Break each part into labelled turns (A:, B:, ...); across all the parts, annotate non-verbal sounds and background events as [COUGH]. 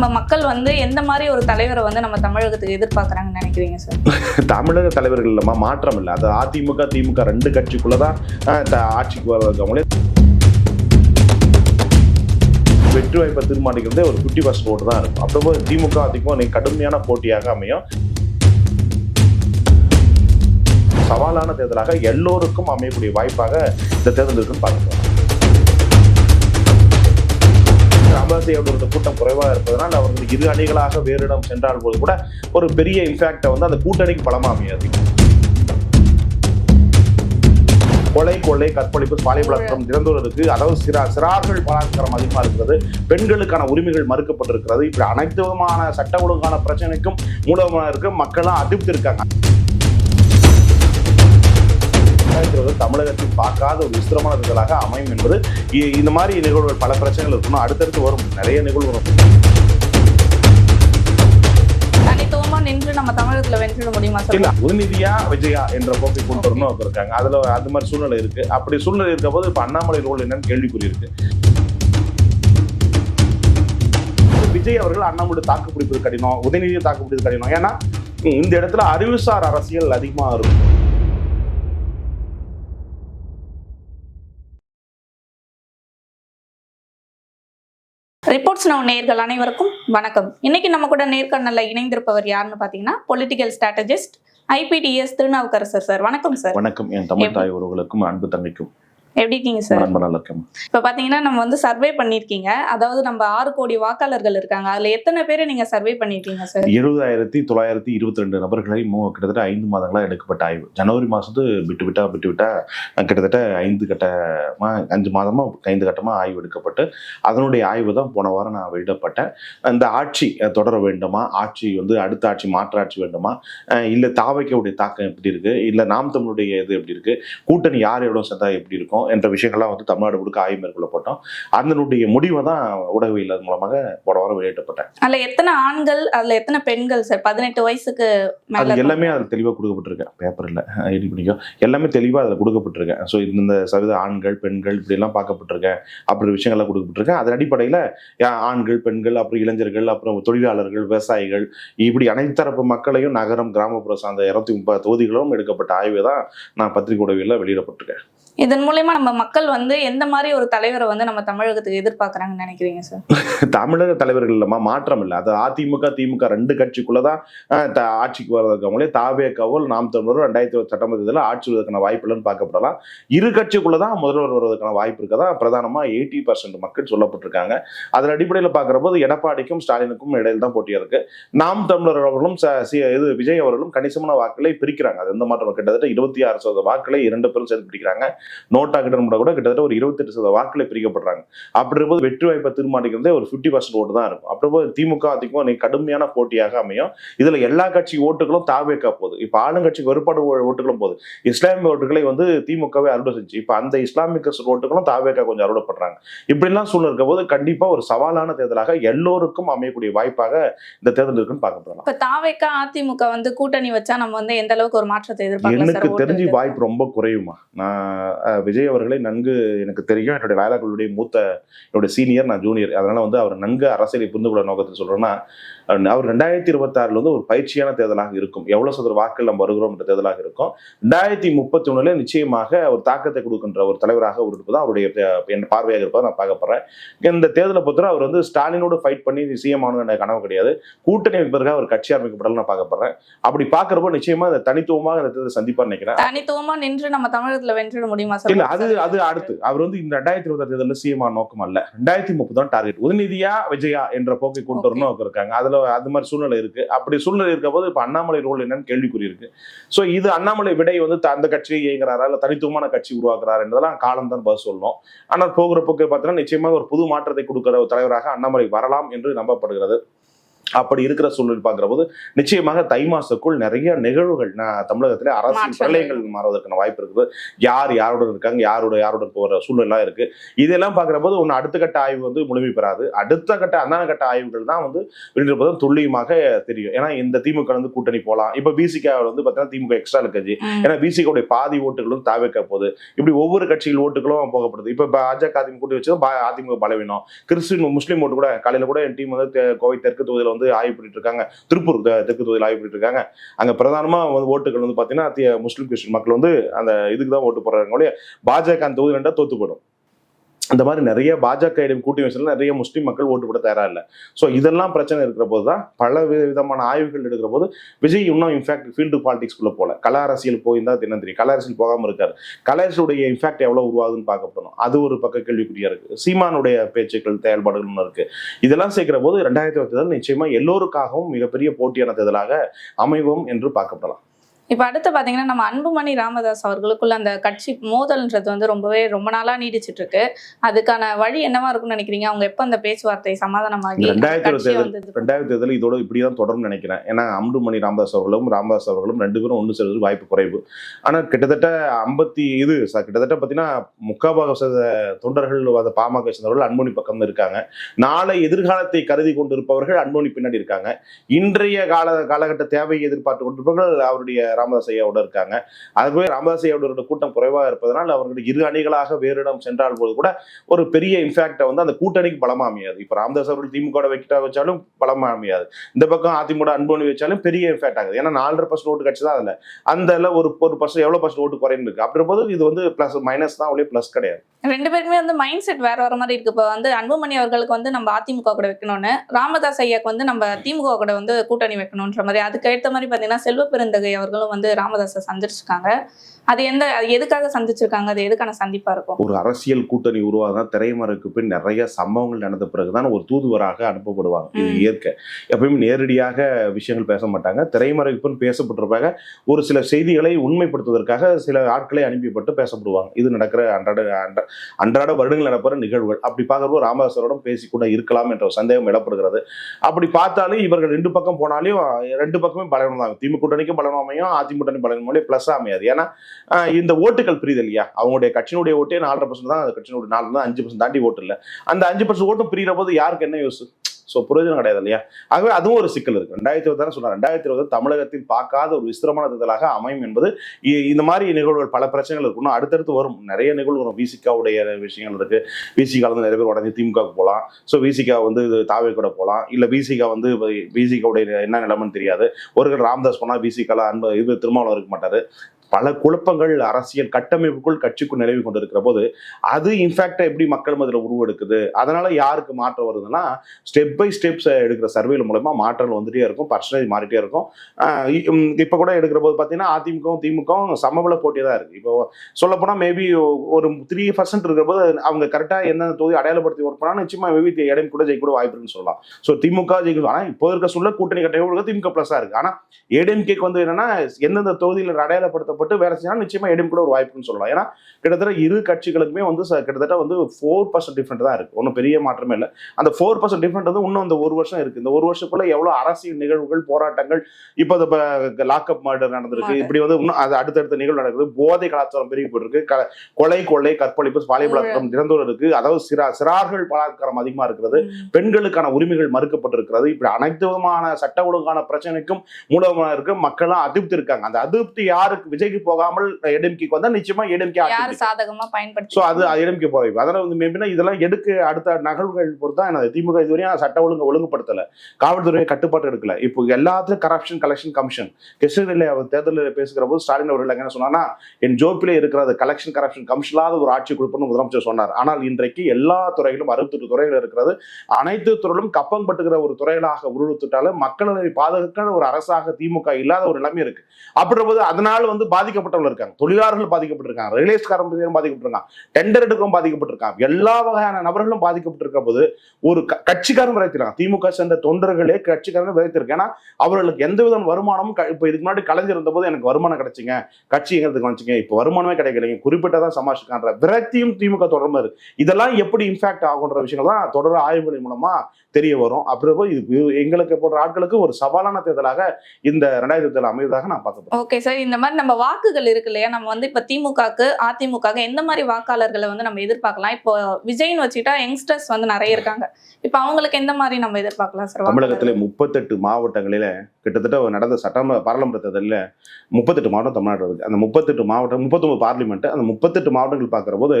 A: நம்ம மக்கள் வந்து எந்த மாதிரி ஒரு தலைவரை வந்து நம்ம தமிழகத்துக்கு எதிர்பார்க்கறாங்கன்னு நினைக்கிறீங்க சார்? [LAUGHS]
B: தமிழக தலைவர்கள் இல்லமா மாற்றம் இல்லை. அது அதிமுக திமுக ரெண்டு கட்சிக்குள்ளதான் தான் ஆட்சிக்கு வரவங்களே வெற்றி வாய்ப்பை தீர்மானிக்கிறதே ஒரு ஃபிஃப்டி பர்சன்ட் ஓட்டு தான் இருக்கும். அப்போ திமுக அதிமுக இன்னைக்கு கடுமையான போட்டியாக அமையும். சவாலான தேர்தலாக எல்லோருக்கும் அமையக்கூடிய வாய்ப்பாக இந்த தேர்தல் இருக்குன்னு பார்க்கலாம் அம்பாசியோட கூட்டம் குறைவாக இருப்பதனால் அவர்கள் இரு அணிகளாக வேறு இடம் சென்றால் போது கூட ஒரு பெரிய இம்பாக்டை வந்து அந்த கூட்டணிக்கு பலமாக அமையாது கொலை கொள்ளை கற்பழிப்பு பாலியல் பலாத்காரம் திறந்துள்ளதுக்கு அதாவது சிறா சிறார்கள் பலாத்காரம் அதிகமாக இருக்கிறது பெண்களுக்கான உரிமைகள் மறுக்கப்பட்டிருக்கிறது. இப்படி அனைத்து விதமான சட்ட ஒழுங்கான பிரச்சனைக்கும் மூலமாக இருக்கு. மக்களும் அதிர்ப்தி இருக்காங்க இருபது தமிழகத்தில் பார்க்காத ஒரு விசித்திரமான தேர்தலாக அமையும் என்பது இந்த மாதிரி நிகழ்வுகள் பல பிரச்சனைகள் இருக்கணும் அடுத்தடுத்து வரும். நிறைய நிகழ்வு வரும்.
A: தனித்துவமா நின்று நம்ம தமிழகத்துல வென்றிட முடியுமா சார்
B: இல்ல உதயநிதியா விஜயா என்ற போக்கை கொண்டு வரணும் அவங்க இருக்காங்க. அதுல அது மாதிரி சூழ்நிலை இருக்கு. அப்படி சூழ்நிலை இருக்க போது இப்ப அண்ணாமலை ரோல் என்னன்னு கேள்விக்குறி இருக்கு. விஜய் அவர்கள் அண்ணாமலை கடினம் உதயநிதியை தாக்கு பிடிப்பது கடினம். ஏன்னா இந்த இடத்துல அறிவுசார் அரசியல் அதிகமா இருக்கும்.
A: ரிப்போர்ட்ஸ் நவ் நேர்கள் அனைவருக்கும் வணக்கம். இன்னைக்கு நம்ம கூட நேர்காணல்ல இணைந்திருப்பவர் யாருன்னு பாத்தீங்கன்னா political strategist IPDS Thirunavukkarasar sir. வணக்கம் சார்.
B: வணக்கம். என் தமிழ் தாய் உறவுகளுக்கும் அன்பு தங்கைக்கும்.
A: எப்படி இருக்கீங்க சார்
B: ரொம்ப நல்லா இருக்கேன்
A: இப்ப பாத்தீங்கன்னா நம்ம வந்து சர்வே பண்ணிருக்கீங்க. அதாவது நம்ம ஆறு கோடி வாக்காளர்கள் இருக்காங்க. அதுல எத்தனை பேரை நீங்க சர்வே பண்ணிருக்கீங்க சார்
B: எழுபதாயிரத்தி தொள்ளாயிரத்தி இருபத்தி ரெண்டு நபர்களை மூ கிட்டத்தட்ட ஐந்து மாதங்களா எடுக்கப்பட்ட ஆய்வு. ஜனவரி மாசத்து விட்டு விட்டா விட்டு விட்டா கிட்டத்தட்ட ஐந்து கட்டமா அஞ்சு மாதமா ஐந்து கட்டமா ஆய்வு எடுக்கப்பட்டு அதனுடைய ஆய்வு தான் போன வாரம் நான் வெளியிடப்பட்டேன். அந்த ஆட்சி தொடர வேண்டுமா? ஆட்சி வந்து அடுத்த ஆட்சி மாற்று ஆட்சி வேண்டுமா இல்ல தாவைக்கவுடைய தாக்கம் எப்படி இருக்கு? இல்ல நாம் தமிழுடைய இது எப்படி இருக்கு? கூட்டணி யார் எவ்வளவு சேர்ந்தா எப்படி இருக்கும்? என்ற விஷயங்கள்லாம் வந்து தமிழ்நாடு முழுக்க ஆய்வு மேற்கொள்ளப்பட்டோம் அதனுடைய முடிவை தான் ஊடகவியல் மூலமாக போன வாரம் வெளியிட்டப்பட்டேன்
A: அதுல எத்தனை ஆண்கள் அதுல எத்தனை பெண்கள் சார்? பதினெட்டு வயசுக்கு
B: அது எல்லாமே அதில் தெளிவாக கொடுக்கப்பட்டிருக்கேன் பேப்பரில் எடி பண்ணிக்கும் எல்லாமே தெளிவாக அதில் கொடுக்கப்பட்டிருக்கேன் ஸோ இந்த சதவீத ஆண்கள் பெண்கள் இப்படியெல்லாம் பார்க்கப்பட்டிருக்கேன் அப்படி விஷயங்கள்லாம் கொடுக்கப்பட்டிருக்கேன் அதன் அடிப்படையில் ஆண்கள் பெண்கள் அப்புறம் இளைஞர்கள் அப்புறம் தொழிலாளர்கள் விவசாயிகள் இப்படி அனைத்து தரப்பு மக்களையும் நகரம் கிராமப்புற சார்ந்த இரநூத்தி முப்பது தொகுதிகளும் எடுக்கப்பட்ட ஆய்வு தான் நான் பத்திரிகை உடவியில் வெளியிடப்பட்டிருக்கேன்.
A: இதன் மூலயமா நம்ம மக்கள் வந்து எந்த மாதிரி ஒரு தலைவரை வந்து நம்ம தமிழகத்துக்கு எதிர்பார்க்கறாங்கன்னு நினைக்கிறீங்க சார் [LAUGHS]
B: தமிழக தலைவர்கள் இல்லமா மாற்றம் இல்லை. அது அதிமுக திமுக ரெண்டு கட்சிக்குள்ளதான் தான் த- ஆட்சிக்கு வர்றதுக்கவங்களே தாவேக்காவல் நாம் தமிழர் ரெண்டாயிரத்தி இருபது சட்டமன்ற தேர்தலில் ஆட்சி வருவதற்கான வாய்ப்பு இல்லைன்னு பார்க்கப்படலாம். இரு கட்சிக்குள்ளதான் முதல்வர் வருவதற்கான வாய்ப்பு இருக்கதா? பிரதானமா எயிட்டி பர்சன்ட் மக்கள் சொல்லப்பட்டிருக்காங்க. அதன் அடிப்படையில் பார்க்குற போது எடப்பாடிக்கும் ஸ்டாலினுக்கும் இடையில் தான் போட்டியா இருக்கு. நாம் தமிழர் அவர்களும் ச- சி- இது விஜய் அவர்களும் கணிசமான வாக்களை பிரிக்கிறாங்க. அது எந்த மாற்றம்? கிட்டத்தட்ட இருபத்தி ஆறு சதவீத வாக்களை இரண்டு பேரும் சேர்த்து பிடிக்கிறாங்க. நோட்டா கிட்ட கூட கிட்டத்தட்ட ஒரு இருபத்தெட்டு சதவீத வாக்களை பிரிக்கப்படுறாங்க. அப்படி இருக்கும்போது வெற்றி வாய்ப்பை தீர்மானிக்கிறதே ஒரு ஃபிஃப்டி பர்சன்ட் ஓட்டு தான் இருக்கும். அப்படி போது திமுக அதிமுக இன்னைக்கு கடுமையான போட்டியாக அமையும். இதுல எல்லா கட்சி ஓட்டுகளும் தாவேக்கா போகுது. இப்ப ஆளுங்கட்சிக்கு வேறுபாடு ஓ- ஓட்டுகளும் போகுது. இஸ்லாமிய ஓட்டுகளை வந்து திமுகவே அறுவடை செஞ்சு இப்ப அந்த இஸ்லாமிக் ஓட்டுகளும் தாவேக்கா கொஞ்சம் அறுவடை பண்றாங்க இப்படிலாம் சூழ்நிலை இருக்க போது கண்டிப்பா ஒரு சவாலான தேர்தலாக எல்லோருக்கும் அமையக்கூடிய வாய்ப்பாக இந்த தேர்தல் இருக்குன்னு பார்க்கப்படலாம்
A: இப்ப தாவேக்கா அதிமுக வந்து கூட்டணி வச்சா நம்ம வந்து எந்த அளவுக்கு ஒரு மாற்றத்தை எதிர்பார்க்கலாம்
B: எனக்கு தெரிஞ்சு வாய்ப்பு ரொம்ப குறையுமா? நான் விஜய் அவர்களை நன்கு எனக்கு தெரியும். என்னுடைய லாயலாக்களுடைய மூத்த என்னுடைய சீனியர் நான் ஜூனியர் அதனால வந்து அவர் நன்கு அரசியலை புரிந்து கொள்ள நோக்கத்தில் சொல்றேன்னா அவர் ரெண்டாயிரத்தி இருபத்தாறுல வந்து ஒரு பயிற்சியான தேர்தலாக இருக்கும். எவ்வளவு சதவீத வாக்கள் நம்ம வருகிறோம் என்ற தேர்தலாக இருக்கும். ரெண்டாயிரத்தி முப்பத்தி ஒண்ணுல நிச்சயமாக ஒரு தாக்கத்தை கொடுக்கின்ற ஒரு தலைவராக அவர் இருப்பது அவருடைய என் பார்வையாக இருப்பதை நான் பார்க்க போறேன். இந்த தேர்தலை பொறுத்தவரை அவர் வந்து ஸ்டாலினோடு ஃபைட் பண்ணி சிஎம் ஆகணும் கனவு கிடையாது. கூட்டணி வைப்பதற்காக ஒரு கட்சி ஆரம்பிக்கப்படல நான் பார்க்க போறேன். அப்படி பார்க்கறப்போ நிச்சயமா இந்த தனித்துவமாக இந்த தேர்தல் சந்திப்பார் நினைக்கிறேன்.
A: தனித்துவமா நின்று நம்ம தமிழகத்துல வென்றிட முடியுமா
B: இல்ல அது அது அடுத்து. அவர் வந்து இந்த ரெண்டாயிரத்தி இருபத்தி தேர்தலில் சிஎம் நோக்கம் அல்ல. ரெண்டாயிரத்தி முப்பது தான் டார்கெட் உதயநிதியா விஜயா என்ற போக்கை கொண்டு வரணும் இருக்காங்க. அதுல அது மாதிரி சூழ்நிலை இருக்கு. அப்படி சூழ்நிலை இருக்க போது இப்ப அண்ணாமலை ரோல் என்னன்னு கேள்விக்குறி இருக்கு. சோ இது அண்ணாமலை விடை வந்து அந்த கட்சியை இயங்குறாரா இல்ல தனித்துவமான கட்சி உருவாக்குறாரு என்றதெல்லாம் காலம் தான் பதில் சொல்லணும். ஆனால் போகிற போக்கு பார்த்தீங்கன்னா நிச்சயமாக ஒரு புது மாற்றத்தை கொடுக்கிற ஒரு தலைவராக அண்ணாமலை வரலாம் என்று நம்பப்படுகிறது. அப்படி இருக்கிற சூழல் பார்க்கிற போது நிச்சயமாக தை மாசத்துக்குள் நிறைய நிகழ்வுகள் தமிழகத்திலே அரசியல். பிரளயங்கள் மாறுவதற்கான வாய்ப்பு இருக்குது. யார் யாருடன் இருக்காங்க யாரோட யாருடன் போற சூழல்லாம் இருக்கு. இதெல்லாம் பார்க்கிற போது ஒன்று அடுத்த கட்ட ஆய்வு வந்து முழுமை பெறாது. அடுத்த கட்ட அந்தான கட்ட ஆய்வுகள் தான் வந்து வெளியிடுறது துல்லியமாக தெரியும். ஏன்னா இந்த திமுக வந்து கூட்டணி போகலாம். இப்போ பிசிக வந்து பார்த்தீங்கன்னா திமுக எக்ஸ்ட்ரா
A: ம்.
B: ஏன்னா பிசிகோடைய பாதி ஓட்டுகளும் தாவேக்க போகுது. இப்படி ஒவ்வொரு கட்சிகள் ஓட்டுகளும் போகப்படுது. இப்போ பாஜக அதிமுக கூட்டி வச்சதும் பா- அதிமுக பலவீனம். கிறிஸ்டின் முஸ்லீம் ஓட்டு கூட காலையில கூட என் டீம் வந்து கோவை தெற்கு தொகுதியில் வந்து ஆய்வு பண்ணிட்டு இருக்காங்க. திருப்பூர் தெற்கு தொகுதியில் ஆய்வு பண்ணிட்டு இருக்காங்க. அங்கே பிரதானமாக வந்து ஓட்டுகள் வந்து பார்த்தீங்கன்னா முஸ்லீம் கிறிஸ்டின் மக்கள் வந்து அந்த இதுக்கு தான் ஓட்டு போடுறாங்க. பாஜக அந்த தொகுதி ரெண்டா தோத்து போயிடும். இந்த மாதிரி நிறைய பாஜக இடம் கூட்டி வச்சதுல நிறைய முஸ்லீம் மக்கள் ஓட்டு போட தயாரா இல்லை. ஸோ இதெல்லாம் பிரச்சனை இருக்கிற போது தான் பல விதமான ஆய்வுகள் எடுக்கிற போது விஜய் இன்னும் இன்ஃபேக்ட் ஃபீல்டு பாலிடிக்ஸ்குள்ள போல. கல அரசியல் போயிருந்தா தினம் தெரியும். கல அரசியல் போகாமல் இருக்காரு. கல இன்ஃபேக்ட் எவ்வளவு உருவாகுதுன்னு பார்க்கப்படணும் அது ஒரு பக்க கேள்விக்குறியா இருக்கு. சீமானுடைய பேச்சுக்கள் செயல்பாடுகள் இருக்கு. இதெல்லாம் சேர்க்கிற போது ரெண்டாயிரத்தி பத்து நிச்சயமா எல்லோருக்காகவும் மிகப்பெரிய போட்டியான தேர்தலாக அமைவும் என்று பார்க்கப்படலாம்.
A: இப்ப அடுத்து பாத்தீங்கன்னா நம்ம அன்புமணி ராமதாஸ் அவர்களுக்குள்ள அந்த கட்சி மோதல்ன்றது வந்து ரொம்பவே ரொம்ப நாளா நீடிச்சிட்டு இருக்கு அதுக்கான வழி என்னவா இருக்கும்னு நினைக்கிறீங்க? அவங்க எப்ப அந்த பேச்சுவார்த்தை சமாதானமாகி
B: ரெண்டாயிரத்தி ரெண்டாயிரத்தி தேர்தல் இதோட இப்படிதான் தொடரும்னு நினைக்கிறேன். ஏன்னா அம்புமணி ராமதாஸ் அவர்களும் ராமதாஸ் அவர்களும் ரெண்டு பேரும் ஒன்று சேர்றது வாய்ப்பு குறைவு. ஆனா கிட்டத்தட்ட ஐம்பத்தி இது கிட்டத்தட்ட பார்த்தீங்கன்னா முக்காபாக தொண்டர்கள் அந்த பாமக சேர்ந்தவர்கள் அன்புமணி பக்கம் இருக்காங்க. நாளை எதிர்காலத்தை கருதி கொண்டிருப்பவர்கள் அன்புமணி பின்னாடி இருக்காங்க. இன்றைய கால காலகட்ட தேவையை எதிர்பார்த்து கொண்டிருப்பவர்கள் அவருடைய ராமதாஸ் ஐயாவோட இருக்காங்க. அதுவே ராமதாஸ் ஐயாவோட கூட்டம் குறைவாக இருப்பதனால் அவர்கள் இரு அணிகளாக வேறு இடம் சென்றால் போது கூட ஒரு பெரிய இம்பாக்டை வந்து அந்த கூட்டணிக்கு பலமா அமையாது. இப்போ ராமதாஸ் அவர்கள் திமுக வைக்கிட்டா வச்சாலும் பலமா அமையாது. இந்த பக்கம் அதிமுக அன்பு வச்சாலும் பெரிய இம்பாக்ட் ஆகுது ஏன்னா நாலரை பர்சன்ட் ஓட்டு கட்சி தான் அதில். அந்த ஒரு ஒரு பர்சன்ட் எவ்வளோ பர்சன்ட் ஓட்டு குறைந்து இருக்கு. அப்படி போது இது வந்து ப்ளஸ் மைனஸ் தான் ஒழிய ப்ளஸ் கிடையாது.
A: ரெண்டு பேருக்குமே வந்து மைண்ட் செட் வேற வர மாதிரி இருக்கு. இப்போ வந்து அன்புமணி அவர்களுக்கு வந்து நம்ம அதிமுக கூட வைக்கணும்னு ராமதாஸ் ஐயாக்கு வந்து நம்ம திமுக கூட வந்து கூட்டணி வைக்கணும்ன்ற மாதிரி அதுக்கு ஏற்ற மாதிரி பார்த்தீங்கன்னா செல்வ பெருந்தகை அவர்களும் வந்து ராமதாஸை சந்திச்சிருக்காங்க. அது எந்த அது எதுக்காக சந்திச்சிருக்காங்க? அது எதுக்கான சந்திப்பா இருக்கும்?
B: ஒரு அரசியல் கூட்டணி உருவாக திரைமறைக்கு பின் நிறைய சம்பவங்கள் நடந்த பிறகுதான் ஒரு தூதுவராக அனுப்பப்படுவாங்க. இது. இயற்கை. எப்பயுமே நேரடியாக விஷயங்கள் பேச மாட்டாங்க. திரைமறைக்கு பின் பேசப்பட்டிருப்பாங்க ஒரு சில செய்திகளை உண்மைப்படுத்துவதற்காக சில ஆட்களை அனுப்பிப்பட்டு பேசப்படுவாங்க. இது நடக்கிற அன்றாட அன்றாட வருடங்கள் நடக்கிற நிகழ்வுகள். அப்படி பார்க்குறப்போ ராமதாசரோடும் பேசி கூட இருக்கலாம் என்ற சந்தேகம் எழப்படுகிறது. அப்படி பார்த்தாலும் இவர்கள் ரெண்டு பக்கம் போனாலும் ரெண்டு பக்கமே பலவீனம் தான் திமுக கூட்டணிக்கும் பலவீனம் அமையும் அதிமுக கூட்டணி பலவீனம் அமையாது. ஏன்னா இந்த ஓட்டுகள் புரியுது இல்லையா? அவங்களுடைய கட்சியினுடைய ஓட்டே நாலரை பர்சன்ட் தான் அந்த கட்சியினுடைய நாலு தான் அஞ்சு பர்சன்ட் தாண்டி ஓட்டு இல்லை. அந்த அஞ்சு பர்சன்ட் ஓட்டும் பிரிகிற போது யாருக்கு என்ன யூஸ் ஸோ பிரயோஜனம் கிடையாது இல்லையா? ஆகவே அதுவும் ஒரு சிக்கல் இருக்கு. ரெண்டாயிரத்தி இருபத்தி சொன்னார். ரெண்டாயிரத்தி இருபது தமிழகத்தில் பார்க்காத ஒரு விசிரமான தேர்தலாக அமையும் என்பது இ- இந்த மாதிரி நிகழ்வுகள் பல பிரச்சனைகள் இருக்கணும் அடுத்தடுத்து வரும். நிறைய நிகழ்வு வரும். விசிகாவுடைய விஷயங்கள் இருக்கு. விசிகா வந்து நிறைய பேர் உடனே திமுகவுக்கு போகலாம். ஸோ விசிகா வந்து இது தாவே கூட போகலாம். இல்லை விசிகா வந்து விசிகாவுடைய என்ன நிலைமைன்னு தெரியாது. ஒரு ராம்தாஸ் போனால் விசிகால அன்பு இது திருமாவளம் இருக்க மாட்டார். பல குழப்பங்கள் அரசியல் கட்டமைப்புக்குள் கட்சிக்குள் நிலவி கொண்டிருக்கிற போது அது இன்ஃபேக்டா எப்படி மக்கள் மதியில் உருவெடுக்குது? அதனால யாருக்கு மாற்றம் வருதுன்னா ஸ்டெப் பை ஸ்டெப்ஸ் எடுக்கிற சர்வேல மூலமா மாற்றங்கள் வந்துட்டே இருக்கும் பர்சன்டேஜ் மாறிட்டே இருக்கும். இப்போ இப்ப கூட எடுக்கிற போது பார்த்தீங்கன்னா அதிமுகவும் திமுகவும் சமபல போட்டியாக தான் இருக்கு. இப்போ சொல்ல மேபி ஒரு த்ரீ பர்சன்ட் இருக்கிற போது அவங்க கரெக்டா எந்தெந்த தொகுதி அடையாளப்படுத்தி ஒர்க் பண்ணா நிச்சயமா மேபி இடம் கூட ஜெயிக்க கூட வாய்ப்பு சொல்லலாம். ஸோ திமுக ஜெயிக்கும் ஆனா இப்போ இருக்க சொல்ல கூட்டணி கட்டைகள் திமுக பிளஸா இருக்கு. ஆனா ஏடிஎம்கேக்கு வந்து என்னன்னா எந்தெந்த தொகுதியில் அடையாளப்படுத்த அடையாளப்படுத்தப்பட்டு வேலை செஞ்சா நிச்சயமா ஏடிஎம் கூட ஒரு வாய்ப்புன்னு சொல்லலாம். ஏன்னா கிட்டத்தட்ட இரு கட்சிகளுக்குமே வந்து கிட்டத்தட்ட வந்து ஃபோர் பர்சன்ட் டிஃப்ரெண்ட் தான் இருக்கு. ஒன்றும் பெரிய மாற்றமே இல்லை. அந்த ஃபோர் பர்சன்ட் டிஃப்ரெண்ட் வந்து இன்னும் இந்த ஒரு வருஷம் இருக்கு. இந்த ஒரு வருஷத்துக்குள்ள எவ்வளவு அரசியல் நிகழ்வுகள் போராட்டங்கள் இப்போ இந்த லாக்அப் மர்டர் நடந்திருக்கு. இப்படி வந்து இன்னும் அது அடுத்தடுத்த நிகழ்வு நடக்குது. போதை கலாச்சாரம் பெருகி போயிருக்கு. கொலை கொள்ளை கற்பழிப்பு பாலிய பலாத்காரம் திறந்தோடு இருக்கு. அதாவது சிறா சிறார்கள் பலாத்காரம் அதிகமா இருக்கிறது. பெண்களுக்கான உரிமைகள் மறுக்கப்பட்டிருக்கிறது. இப்படி அனைத்து விதமான சட்ட ஒழுங்கான பிரச்சனைக்கும் மூலமா இருக்கு மக்கள்லாம் அதிருப்தி இருக்காங்க. அந்த அதிருப்தி யாருக்கு? விஜய்க்கு போகாமல் எடிஎம்கேக்கு வந்தா நிச்சயமா எடிஎம்கே
A: யார் சாதகமா பயன்படுத்தி
B: ஸோ அது அதனால வந்து மேபினா இதெல்லாம் எடுக்க அடுத்த நகர்வுகள் பொறுத்து தான் திமுக இதுவரையும் சட்ட ஒழுங்கு ஒழுங்குபடுத்தல. காவல்துறையை கட்டுப்பாட்டு எடுக்கல. இப்போ எல்லாத்துலயும் கரப்ஷன் கலெக்ஷன் கமிஷன் கிருஷ்ணகிரியில் அவர் தேர்தலில் பேசுகிற போது ஸ்டாலின் அவர்கள் என்ன சொன்னார்னா என் ஜோப்பிலே இருக்கிறது கலெக்ஷன் கரப்ஷன் கமிஷனாத ஒரு ஆட்சி கொடுப்போம்னு முதலமைச்சர் சொன்னார். ஆனால் இன்றைக்கு எல்லா துறைகளும் அறுபத்தெட்டு துறைகள் இருக்கிறது. அனைத்து துறையிலும் கப்பம் பட்டுகிற ஒரு துறைகளாக உருவத்துட்டாலும் மக்களை பாதுகாக்கிற ஒரு அரசாக திமுக இல்லாத ஒரு நிலைமை இருக்கு. அப்படின்ற போது அதனால வந்து பாதிக்கப்பட்டவர்கள் இருக்காங்க. தொழிலாளர்கள் பாதிக்கப்பட்டிருக்காங்க. ரியலைஸ்காரங்க பாதிக்கப்பட்டிருக்காங்க. டெண்டர் எடுக்கவும் பாதிக்கப்பட்டிருக்காங்க. எல்லா வகையான நபர்களும் பாதிக்கப்பட்டிருக்க போது ஒரு க- கட்சிக்காரன் விரைத்திருக்காங்க திமுக சேர்ந்த தொண்டர்களே கட்சிக்காரன் விரைத்திருக்கு ஏன்னா அவர்களுக்கு எந்த வித வருமானமும் க- இதுக்கு முன்னாடி கலைஞர் இருந்தபோது எனக்கு வருமானம் கிடைச்சிங்க. கட்சி எங்கிறதுக்கு வந்துச்சுங்க. இப்போ வருமானமே கிடைக்கலைங்க. குறிப்பிட்டதான் சமாளிச்சுக்கான்ற விரக்தியும் திமுக தொடர்ந்து இருக்கு. இதெல்லாம் எப்படி இம்பாக்ட் ஆகுன்ற விஷயங்கள் தான் தொடர் ஆய்வுகளின் மூலமா தெரிய வரும். அப்புறம் இது எங்களுக்கு போன்ற ஆட்களுக்கு ஒரு சவாலான தேர்தலாக இந்த ரெண்டாயிரத்தி தேர்தல் அமைவதாக நான் பார்க்க
A: ஓகே சார் இந்த மாதிரி நம்ம வாக்குகள் இருக்கு இல்லையா? நம்ம வந்து இப்ப திமுகக்கு அதிமுக எந்த மாதிரி வாக்காளர்களை வந்து நம்ம எதிர்பார்க்கலாம்? இப்போ விஜய்னு வச்சுக்கிட்டா யங்ஸ்டர்ஸ் வந்து நிறைய இருக்காங்க. இப்போ அவங்களுக்கு எந்த மாதிரி நம்ம எதிர்பார்க்கலாம் சார்
B: தமிழகத்திலே முப்பத்தெட்டு மாவட்டங்களில கிட்டத்தட்ட நடந்த சட்டமன்ற பாராளுமன்ற தேர்தலில் முப்பத்தெட்டு மாவட்டம் தமிழ்நாடு இருக்கு. அந்த முப்பத்தெட்டு மாவட்டம் முப்பத்தொன்பது பார்லிமெண்ட் அந்த முப்பத்தெட்டு மாவட்டங்கள் பார்க்குற போது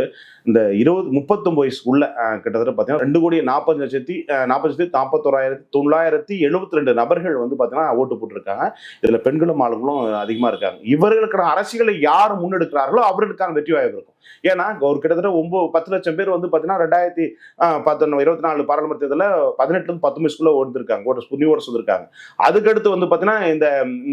B: இந்த இருபது முப்பத்தொம்பது வயசுக்குள்ள கிட்டத்தட்ட பார்த்தீங்கன்னா ரெண்டு கோடி நாற்பது லட்சத்தி நாற்பது லட்சத்தி நாற்பத்தோராயிரத்தி தொள்ளாயிரத்தி எழுபத்தி ரெண்டு நபர்கள் வந்து பார்த்தீங்கன்னா ஓட்டு போட்டிருக்காங்க. இதில் பெண்களும் ஆளுங்களும் அதிகமாக இருக்காங்க. இருக்கிற அரசியலை யார் முன்னெடுக்கிறார்களோ அவர்களுக்கான வெற்றி வாய்ப்பு இருக்கும். ஏன்னா ஒரு கிட்டத்தட்ட ஒன்பது பத்து லட்சம் பேர் வந்து பார்த்தீங்கன்னா ரெண்டாயிரத்தி பத்தொன்னு இருபத்தி நாலு பாராளுமன்ற தேர்தலில் பதினெட்டுலேருந்து பத்தொன்பது ஸ்கூலில் ஓடுந்திருக்காங்க ஓட்டு புதிய ஓட்டு வந்திருக்காங்க. அதுக்கடுத்து வந்து பார்த்தீங்கன்னா இந்த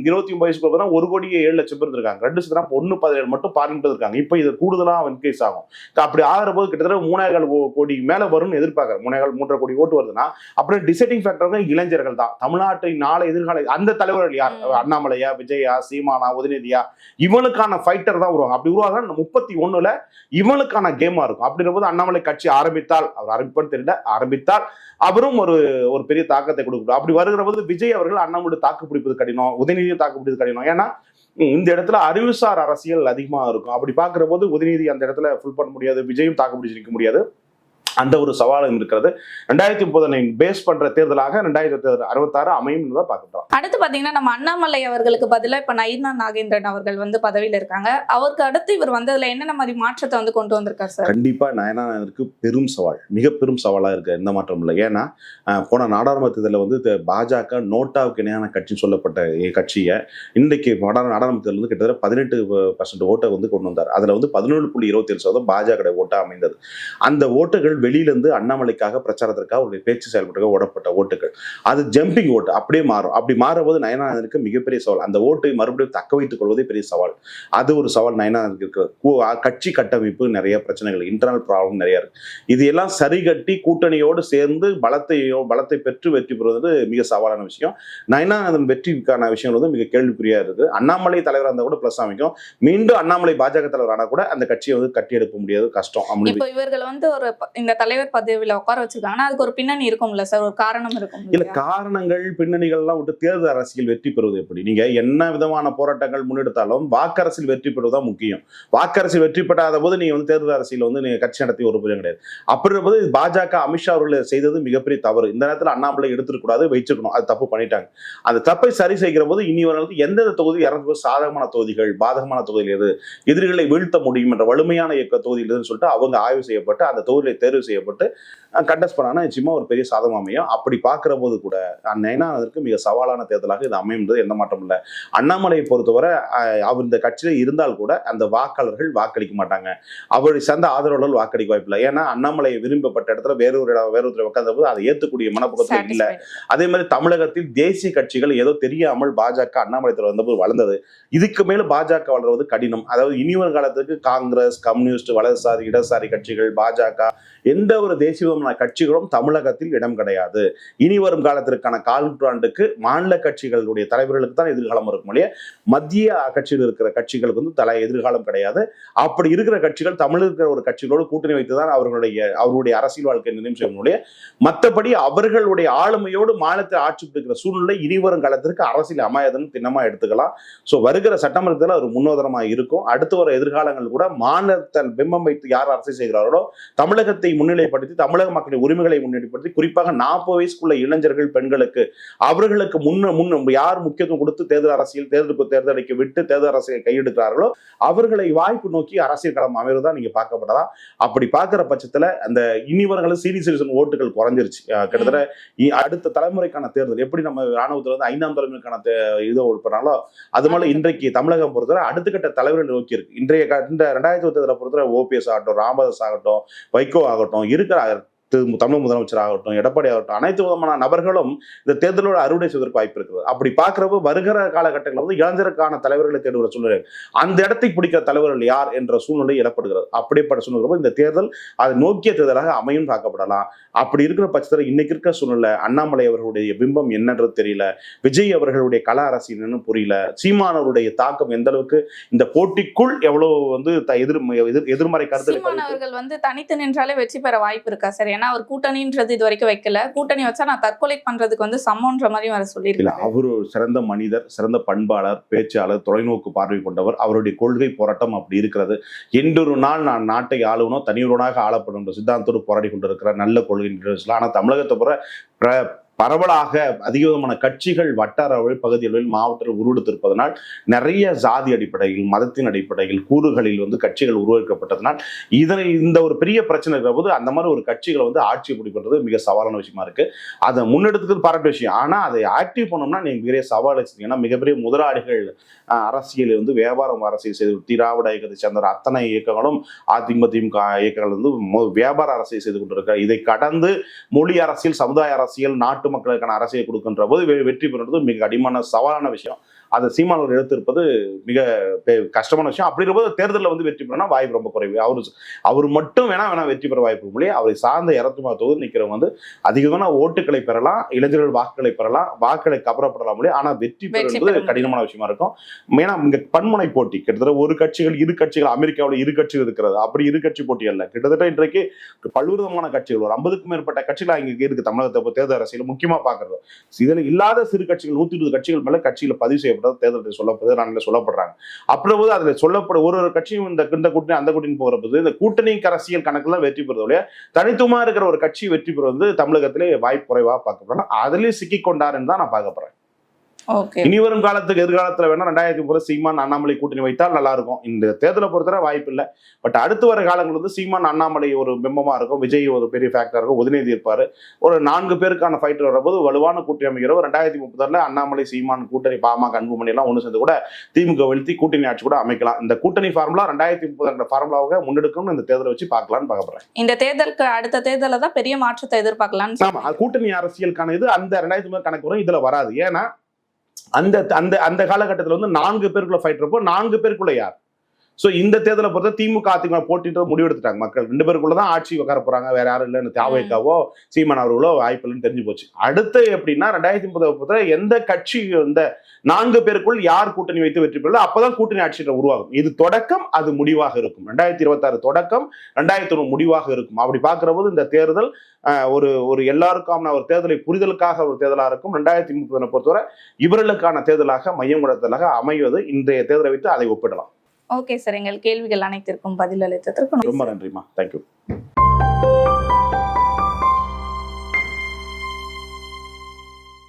B: இருபத்தி ஒன்பது வயசுக்கு பார்த்தீங்கன்னா ஒரு கோடி ஏழு லட்சம் பேர் இருக்காங்க ரெண்டு சுத்தனா ஒன்று பதினேழு மட்டும் பார்லிமெண்ட் இருக்காங்க. இப்போ இது கூடுதலாக இன்க்ரீஸ் ஆகும். அப்படி ஆகிற போது கிட்டத்தட்ட மூணாயிரம் கோடி மேலே வரும்னு எதிர்பார்க்குறேன் மூணாயிரம் மூன்றரை கோடி ஓட்டு வருதுன்னா அப்புறம் டிசைடிங் ஃபேக்டர் இளைஞர்கள் தான். தமிழ்நாட்டின் நாளை எதிர்கால அந்த தலைவர்கள் யார். அண்ணாமலையா விஜயா சீமானா உதயநிதியா இவனுக்கான ஃபைட்டர் தான் வருவாங்க அப்படி உருவாக முப்பத்தி ஒண்ணுல இவனுக்கான கேமா இருக்கும். அப்படின்ற போது அண்ணாமலை கட்சி ஆரம்பித்தால் அவர் ஆரம்பிப்பான்னு தெரியல ஆரம்பித்தால் அவரும் ஒரு ஒரு பெரிய தாக்கத்தை கொடுக்கணும் அப்படி வருகிற போது விஜய் அவர்கள் அண்ணாமலை தாக்கு பிடிப்பது கடினம் உதயநிதியும் தாக்கு பிடிப்பது கடினம். ஏன்னா இந்த இடத்துல அறிவுசார் அரசியல் அதிகமா இருக்கும். அப்படி பார்க்குற போது உதயநிதி அந்த இடத்துல ஃபுல் பண்ண முடியாது விஜயும் தாக்கு பிடிச்சிருக்க நிற்க முடியாது. அந்த ஒரு சவாலும் இருக்கிறது. ரெண்டாயிரத்தி முப்பதனை பேஸ் பண்ற தேர்தலாக ரெண்டாயிரத்தி அறுபத்தாறு அமையும் தான் பார்க்கிறோம்
A: அடுத்து பாத்தீங்கன்னா நம்ம அண்ணாமலை அவர்களுக்கு பதிலா இப்ப நயினா நாகேந்திரன் அவர்கள் வந்து பதவியில இருக்காங்க. அவருக்கு அடுத்து இவர் வந்ததுல என்னென்ன மாதிரி மாற்றத்தை வந்து கொண்டு வந்திருக்காரு சார்?
B: கண்டிப்பா நயனானதற்கு பெரும் சவால். மிக பெரும் சவாலா இருக்கு. எந்த மாற்றம் இல்லை. ஏன்னா போன நாடாளுமன்ற தேர்தலில் வந்து பாஜக நோட்டாவுக்கு இணையான கட்சின்னு சொல்லப்பட்ட கட்சியை இன்றைக்கு நாடாளு- நாடாளுமன்றத்தில் வந்து கிட்டத்தட்ட பதினெட்டு பர்சன்ட் ஓட்டை வந்து கொண்டு வந்தார். அதுல வந்து பதினேழு புள்ளி இருபத்தி ஏழு சதவீதம் பாஜக ஓட்டா அமைந்தது. அந்த ஓட்டுகள் வெளியிலிருந்து அண்ணாமலைக்காக பிரச்சாரத்திற்காக அவருடைய பேச்சு செயல்பட்டு ஓடப்பட்ட ஓட்டுகள். அது ஜம்பிங் ஓட்டு அப்படியே மாறும். அப்படி மாறும்போது நயனானந்தனுக்கு மிகப்பெரிய சவால். அந்த ஓட்டை மறுபடியும் தக்க வைத்துக் கொள்வதே பெரிய சவால். அது ஒரு சவால் நயனானந்தனுக்கு இருக்கிறது. கட்சி கட்டமைப்பு நிறைய பிரச்சனைகள் இன்டர்னல் ப்ராப்ளம் நிறைய இருக்கு. இது எல்லாம் சரி கட்டி கூட்டணியோடு சேர்ந்து பலத்தை பலத்தை பெற்று வெற்றி பெறுவது மிக சவாலான விஷயம். நயனானந்தன் வெற்றிக்கான விஷயங்கள் வந்து மிக கேள்விக்குறியா இருக்கு. அண்ணாமலை தலைவராக இருந்தால் கூட பிளஸ் அமைக்கும். மீண்டும் அண்ணாமலை பாஜக தலைவர் ஆனால் கூட அந்த கட்சியை வந்து கட்டி எடுக்க முடியாது. கஷ்டம். அப்படி
A: இப்போ இவர்கள் வந்து ஒரு இந்த தலைவர் பதவியில உட்கார வச்சிருக்காங்கன்னா அதுக்கு ஒரு பின்னணி இருக்கும்ல சார்? ஒரு காரணம் இருக்கும்
B: இல்ல காரணங்கள் பின்னணிகள்லாம் விட்டு தேர்தல் அரசியல் வெற்றி பெறுவது எப்படி? நீங்க என்ன விதமான போராட்டங்கள் முன்னெடுத்தாலும் வாக்கரசில் வெற்றி பெறுவதா முக்கியம். வாக்கரசியல் வெற்றி பெறாத போது நீங்க வந்து தேர்தல் அரசியல் வந்து நீங்க கட்சி நடத்தி ஒரு புரியும் கிடையாது. அப்படின்ற போது பாஜக அமித்ஷா அவர்கள் செய்தது மிகப்பெரிய தவறு. இந்த நேரத்தில் அண்ணாமலை எடுத்துக்கூடாது வச்சிருக்கணும் அது தப்பு பண்ணிட்டாங்க. அந்த தப்பை சரி செய்கிற போது இனி வரது எந்தெந்த தொகுதி இறந்து போது சாதகமான தொகுதிகள் பாதகமான தொகுதிகள் எது? எதிரிகளை வீழ்த்த முடியும் என்ற வலிமையான இயக்க தொகுதியில் எதுன்னு சொல்லிட்டு அவங்க ஆய்வு செய்யப்பட்டு அந்த தொகுதியை தேர்வு செய்யப்பட்டு கண்டஸ்ட் பண்ணானா நிச்சயமா ஒரு பெரிய சாதகம் அமையும். அப்படி பார்க்கிற போது கூட நயனானதற்கு மிக சவாலான தேர்தலாக இது அமையுன்றது எந்த மாற்றம் இல்லை. அண்ணாமலையை பொறுத்தவரை அவர் இந்த கட்சியில இருந்தால் கூட அந்த வாக்காளர்கள் வாக்களிக்க மாட்டாங்க. அவரை சேர்ந்த ஆதரவாளர்கள் வாக்களிக்க வாய்ப்பில்லை ஏன்னா அண்ணாமலை விரும்பப்பட்ட இடத்துல வேறொரு இடம் வேறொரு உட்கார்ந்த போது அதை ஏற்கக்கூடிய மனப்பக்கத்தில் இல்லை. அதே மாதிரி தமிழகத்தில் தேசிய கட்சிகள் ஏதோ தெரியாமல் பாஜக அண்ணாமலை தலைவர் வந்தபோது வளர்ந்தது. இதுக்கு மேல பாஜக வளர்வது கடினம். அதாவது இனிவரும் காலத்துக்கு காங்கிரஸ் கம்யூனிஸ்ட் வலதுசாரி இடதுசாரி கட்சிகள் பாஜக எந்த ஒரு தேசியமான கட்சிகளும் தமிழகத்தில் இடம் கிடையாது. இனி வரும் காலத்திற்கான கால் நூற்றாண்டுக்கு மாநில கட்சிகளுடைய தலைவர்களுக்கு தான் எதிர்காலம் இருக்கும் இல்லையா? மத்திய கட்சியில் இருக்கிற கட்சிகளுக்கு வந்து தலை எதிர்காலம் கிடையாது. அப்படி இருக்கிற கட்சிகள் தமிழ் இருக்கிற ஒரு கட்சிகளோடு கூட்டணி வைத்து தான் அவர்களுடைய அவருடைய அரசியல் வாழ்க்கை நிர்ணயம் செய்ய முடியும் மற்றபடி அவர்களுடைய ஆளுமையோடு மாநிலத்தை ஆட்சி பிடிக்கிற சூழ்நிலை இனி வரும் காலத்திற்கு அரசியல் அமையாதுன்னு திண்ணமா எடுத்துக்கலாம். ஸோ வருகிற சட்டமன்றத்தில் ஒரு முன்னோதனமாக இருக்கும். அடுத்து வர எதிர்காலங்கள் கூட மாநிலத்தில் பிம்பம் வைத்து யார் அரசியல் செய்கிறார்களோ தமிழகத்தை முன்னிலைப்படுத்தி தமிழக மக்களின் உரிமைகளை முன்னிலைப்படுத்தி குறிப்பாக நாற்பது வயசுக்குள்ள இளைஞர்கள் பெண்களுக்கு அவர்களுக்கு முன்ன முன் யார் முக்கியத்துவம் கொடுத்து தேர்தல் அரசியல் தேர்தலுக்கு தேர்தலுக்கு விட்டு தேர்தல் அரசியல் கையெடுக்கிறார்களோ அவர்களை வாய்ப்பு நோக்கி அரசியல் களம் அமைவதா நீங்க பார்க்கப்படலாம் அப்படி பார்க்கிற பட்சத்துல அந்த இனிவர்களும் சீனி சிட்டிசன் ஓட்டுகள் குறைஞ்சிருச்சு. கிட்டத்தட்ட அடுத்த தலைமுறைக்கான தேர்தல் எப்படி நம்ம ராணுவத்துல வந்து ஐந்தாம் தலைமுறைக்கான இதை பண்ணாலோ அது மாதிரி இன்றைக்கு தமிழகம் பொறுத்தவரை அடுத்த கட்ட தலைவர்கள் நோக்கி இருக்கு. இன்றைய க- இந்த ரெண்டாயிரத்தி தேர்தலை பொறுத்தவரை ஓபிஎஸ் ஆகட்டும் ராமதாஸ் ஆகட்டும் வைகோ ஆகட்டும் இருக்கிற தமிழ் முதலமைச்சர் ஆகட்டும் எடப்பாடி ஆகட்டும் அனைத்து விதமான நபர்களும் இந்த தேர்தலோட அறுவடை செய்வதற்கு வாய்ப்பு இருக்குது. அப்படி பார்க்கிறப்ப வருகிற காலகட்டங்களில் வந்து இளைஞருக்கான தலைவர்களை தேடுகிற சூழ்நிலை. அந்த இடத்தை பிடிக்கிற தலைவர்கள் யார் என்ற சூழ்நிலை இடப்படுகிறது அப்படிப்பட்ட சூழ்நிலை இந்த தேர்தல் அதை நோக்கிய தேர்தலாக அமையும் பார்க்கப்படலாம். அப்படி இருக்கிற பட்சத்தில் இன்னைக்கு இருக்கிற சூழ்நிலை அண்ணாமலை அவர்களுடைய பிம்பம் என்னன்றது தெரியல. விஜய் அவர்களுடைய கல அரசியல் என்னன்னு புரியல. சீமானவருடைய தாக்கம் எந்த அளவுக்கு இந்த போட்டிக்குள் எவ்வளவு வந்து எதிர் எதிர்- எதிர்மறை
A: சீமான் அவர்கள் வந்து தனித்து நின்றாலே வெற்றி பெற வாய்ப்பு இருக்கா சார்? ஏன்னா அவர் கூட்டணின்றது இது வரைக்கும் வைக்கல. கூட்டணி வச்சா நான் தற்கொலை பண்றதுக்கு வந்து சமன்ற மாதிரி வர சொல்லியிருக்கேன்
B: அவர் ஒரு சிறந்த மனிதர் சிறந்த பண்பாளர் பேச்சாளர் தொலைநோக்கு பார்வை கொண்டவர். அவருடைய கொள்கை போராட்டம் அப்படி இருக்கிறது. என்றொரு நாள் நான் நாட்டை ஆளுவனோ தனியொருவனாக ஆளப்படும் சித்தாந்தத்தோடு போராடி கொண்டிருக்கிற நல்ல கொள்கை ஆனால் தமிழகத்தை புற பரவலாக அதிகமான கட்சிகள் வட்டார அளவில் பகுதி அளவில் மாவட்டத்தில் உருவெடுத்திருப்பதனால் நிறைய ஜாதி அடிப்படையில் மதத்தின் அடிப்படையில் கூறுகளில் வந்து கட்சிகள் உருவாக்கப்பட்டதனால் இதனை இந்த ஒரு பெரிய பிரச்சனை இருக்கிற போது அந்த மாதிரி ஒரு கட்சிகளை வந்து ஆட்சி பிடிப்பது மிக சவாலான விஷயமா இருக்கு. அதை முன்னெடுத்துக்கிறது பாராட்டு விஷயம். ஆனா அதை ஆக்டிவ் பண்ணோம்னா நீங்க பெரிய சவால் ஏன்னா மிகப்பெரிய முதலாளிகள் அரசியல் வந்து வியாபாரம் அரசியல் செய்து திராவிட இயக்கத்தை சேர்ந்த அத்தனை இயக்கங்களும் அதிமுக இயக்கங்கள் வந்து மொ- வியாபார அரசியல் செய்து கொண்டிருக்க இதை கடந்து மொழி அரசியல் சமுதாய அரசியல் நாட்டு மக்களுக்கான அரசியல் கொடுக்கின்ற போது வெற்றி பெறுவது மிக அடிமான சவாலான விஷயம். அதை சீமானவர் எடுத்திருப்பது மிக கஷ்டமான விஷயம். அப்படி இருக்கும்போது தேர்தலில் வந்து வெற்றி பெறனா வாய்ப்பு ரொம்ப குறைவு. அவர் அவர் மட்டும் வேணா வேணா வெற்றி பெற வாய்ப்பு இல்லையே. அவரை சார்ந்த இரத்துமா தொகுதி நிற்கிறவங்க வந்து அதிகமான ஓட்டுகளை பெறலாம் இளைஞர்கள் வாக்குகளை பெறலாம் வாக்குகளை கவரப்படலாம் முடியும் ஆனா வெற்றி பெறுவது. கடினமான விஷயமா இருக்கும். ஏன்னா இங்க பன்முனை போட்டி கிட்டத்தட்ட ஒரு கட்சிகள் இரு கட்சிகள் அமெரிக்காவில் இரு கட்சிகள் இருக்கிறது. அப்படி இரு கட்சி போட்டி அல்ல. கிட்டத்தட்ட இன்றைக்கு பல்வேறு விதமான கட்சிகள் ஒரு ஐம்பதுக்கும் மேற்பட்ட கட்சிகள் இங்க இருக்கு தமிழகத்தை தேர்தல் அரசியல் முக்கியமா பாக்குறது இதுல இல்லாத சிறு கட்சிகள் நூத்தி இருபது கட்சிகள் மேல கட்சியில பதிவு செய்யப்பட்டது தேர்தலில் சொல்லப்படுது நாளில் சொல்லப்படுறாங்க. அப்படி போது அதுல சொல்லப்படும் ஒரு ஒரு கட்சியும் இந்த இந்த கூட்டணி அந்த கூட்டணி போகிற போது இந்த கூட்டணி அரசியல் கணக்குல வெற்றி பெறுவது ஒழிய தனித்துவமா இருக்கிற ஒரு கட்சி வெற்றி பெறுவது தமிழகத்திலே வாய்ப்பு குறைவா பார்க்கப்படலாம் அதுலயும் சிக்கிக்கொண்டாருன்னு தான் நான் பார்க்க இனி வரும் காலத்துக்கு எதிர்காலத்துல வேணா ரெண்டாயிரத்தி முப்பது சீமான் அண்ணாமலை கூட்டணி வைத்தால் நல்லா இருக்கும் இந்த தேர்தலை பொறுத்தவரை வாய்ப்பு இல்லை. பட் அடுத்து வர காலங்கள் வந்து சீமான் அண்ணாமலை ஒரு பிம்பமா இருக்கும். விஜய் ஒரு பெரிய ஃபேக்டர் இருக்கும். உதயநிதி இருப்பாரு. ஒரு நான்கு பேருக்கான ஃபைட்டர் வரும்போது வலுவான கூட்டணி அமைக்கிறோம் ரெண்டாயிரத்தி முப்பத்தாறுல அண்ணாமலை சீமான் கூட்டணி பாமக அன்புமணி எல்லாம் ஒன்று சேர்ந்து கூட திமுக வீழ்த்தி கூட்டணி ஆட்சி கூட அமைக்கலாம். இந்த கூட்டணி ஃபார்முலா ரெண்டாயிரத்தி முப்பது ஃபார்முலாவாக முன்னெடுக்கணும்னு இந்த தேர்தலை வச்சு பார்க்கலாம்னு பார்க்க போறேன்.
A: இந்த தேர்தலுக்கு அடுத்த தேர்தலில் தான் பெரிய மாற்றத்தை எதிர்பார்க்கலாம்னு
B: ஆமா கூட்டணி அரசியலுக்கான இது அந்த ரெண்டாயிரத்தி முப்பது கணக்கு வரும். இதுல வராது. ஏன்னா அந்த அந்த அந்த காலகட்டத்தில் வந்து நான்கு பேருக்குள்ள ஃபைட் இருப்போம். நான்கு பேருக்குள்ள யார்? ஸோ இந்த தேர்தலை பொறுத்த திமுக அதிமுக போட்டிட்டு முடிவெடுத்துட்டாங்க மக்கள். ரெண்டு பேருக்குள்ள தான் ஆட்சி உட்கார போறாங்க. வேற யாரும் இல்லைன்னு தாவைக்காவோ சீமான் அவர்களோ வாய்ப்பு தெரிஞ்சு போச்சு. அடுத்து எப்படின்னா ரெண்டாயிரத்தி முப்பது பொறுத்த எந்த கட்சி இந்த நான்கு பேருக்குள் யார் கூட்டணி வைத்து வெற்றி பெறல அப்பதான் கூட்டணி ஆட்சியில உருவாகும். இது தொடக்கம் அது முடிவாக இருக்கும். ரெண்டாயிரத்தி இருபத்தாறு தொடக்கம் ரெண்டாயிரத்தி ஒன்று முடிவாக இருக்கும். அப்படி பார்க்கிற போது இந்த தேர்தல் ஒரு ஒரு எல்லாருக்கான ஒரு தேர்தலை புரிதலுக்காக ஒரு தேர்தலாக இருக்கும். ரெண்டாயிரத்தி முப்பதனை பொறுத்தவரை இவர்களுக்கான தேர்தலாக மையம் தேர்தலாக அமைவது இன்றைய தேர்தலை வைத்து அதை ஒப்பிடலாம்.
A: ஓகே சார் எங்கள் கேள்விகள் அனைத்திற்கும் பதில் அளித்ததற்கு
B: ரொம்ப நன்றிமா தேங்க்யூ